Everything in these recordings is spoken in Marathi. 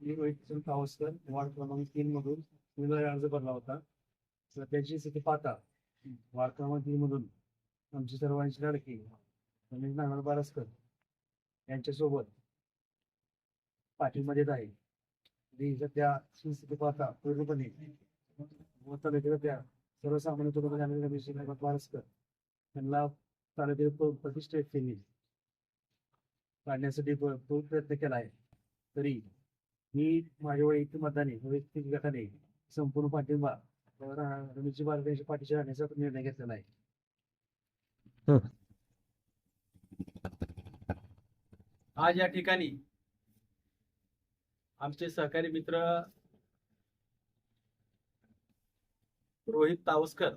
मी रोहित वार्ड क्रमांक तीन मधून उमेदवारी अर्ज भरला होता तर त्याची स्थिती पाहता. वार्ड क्रमांक तीन मधून आमची सर्वांची लडकी रमेश नाना बारसकर यांच्यासोबत पाठिंबा देत आहे सध्या स्थिती पाहता पूर्णपणे. व त्या सर्वसामान्य कुटुंबातील रमेश बारसकर त्यांना तालुक्यात प्रतिष्ठित केली काढण्यासाठी प्रयत्न केला आहे. तरी मी माझ्या वैयक्तिक मताने वैयक्तिक गटाने संपूर्ण पाठिंबा. रमेशजी बारकर यांच्या पाठीशी राहण्याचा निर्णय घेतलेला आहे. आज या ठिकाणी आमचे सहकारी मित्र रोहित तावसकर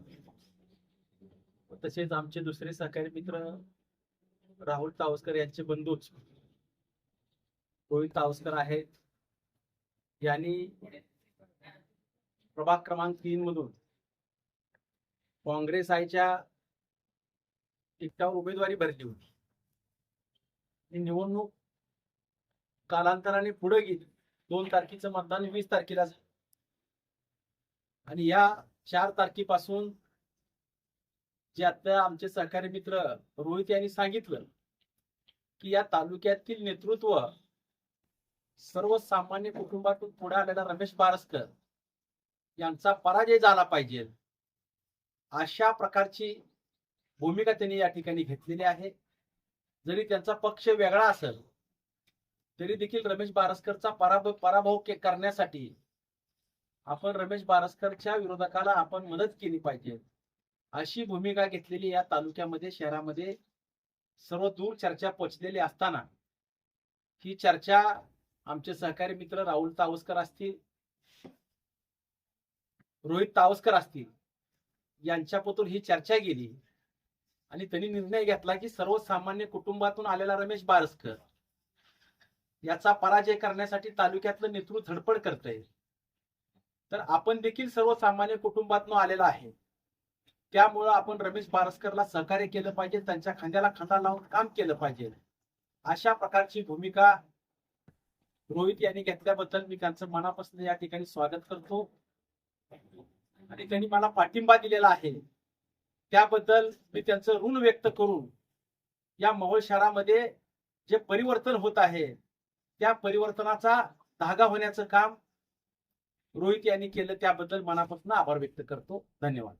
व तसेच आमचे दुसरे सहकारी मित्र राहुल तावसकर यांचे बंधूच रोहित तावसकर आहेत. यांनी प्रभाग क्रमांक तीन मधून काँग्रेस आयच्या तिकटावर उमेदवारी भरली होती. ही निवडणूक कालांतराने पुढे गेली. दोन तारखेचं मतदान वीस तारखेला झालं. आणि या चार तारखेपासून जे आता आमचे सहकारी मित्र रोहित यांनी सांगितलं की या तालुक्यातील नेतृत्व सर्वसामान्य कुटुंबातून पुढे आलेला रमेश बारसकर यांचा पराजय झाला पाहिजे. अशा प्रकारची भूमिका त्यांनी या ठिकाणी घेतलेली आहे. जरी त्यांचा पक्ष वेगळा असेल तरी देखील रमेश बारसकरचा पराभव पराभव करण्यासाठी आपण रमेश बारसकरच्या विरोधकाला आपण मदत केली पाहिजे. अशी भूमिका घेतलेली या तालुक्यामध्ये शहरामध्ये सर्व दूर चर्चा पोचलेली असताना ही चर्चा आमचे सहकारी मित्र राहुल तावसकर असतील रोहित तावसकर असतील यांच्यापतून ही चर्चा गेली. आणि त्यांनी निर्णय घेतला की सर्वसामान्य कुटुंबातून आलेला रमेश बारसकर याचा पराजय करण्यासाठी तालुक्यातलं नेतृत्व धडपड करतंय. तर आपण देखील सर्वसामान्य कुटुंबातून आलेला आहे. त्यामुळं आपण रमेश बारसकरला सहकार्य केलं पाहिजे त्यांच्या खांद्याला खांदा लावून काम केलं पाहिजे. अशा प्रकारची भूमिका रोहित यांनी घेतल्याबद्दल मी त्यांचं मनापासून या ठिकाणी स्वागत करतो. आणि त्यांनी मला पाठिंबा दिलेला आहे. त्याबद्दल मी त्यांचं ऋण व्यक्त करून या मोहोळ शहरामध्ये जे परिवर्तन होत आहे त्या परिवर्तनाचा धागा होण्याचं काम रोहित यांनी केलं त्याबद्दल मनापासून आभार व्यक्त करतो. धन्यवाद.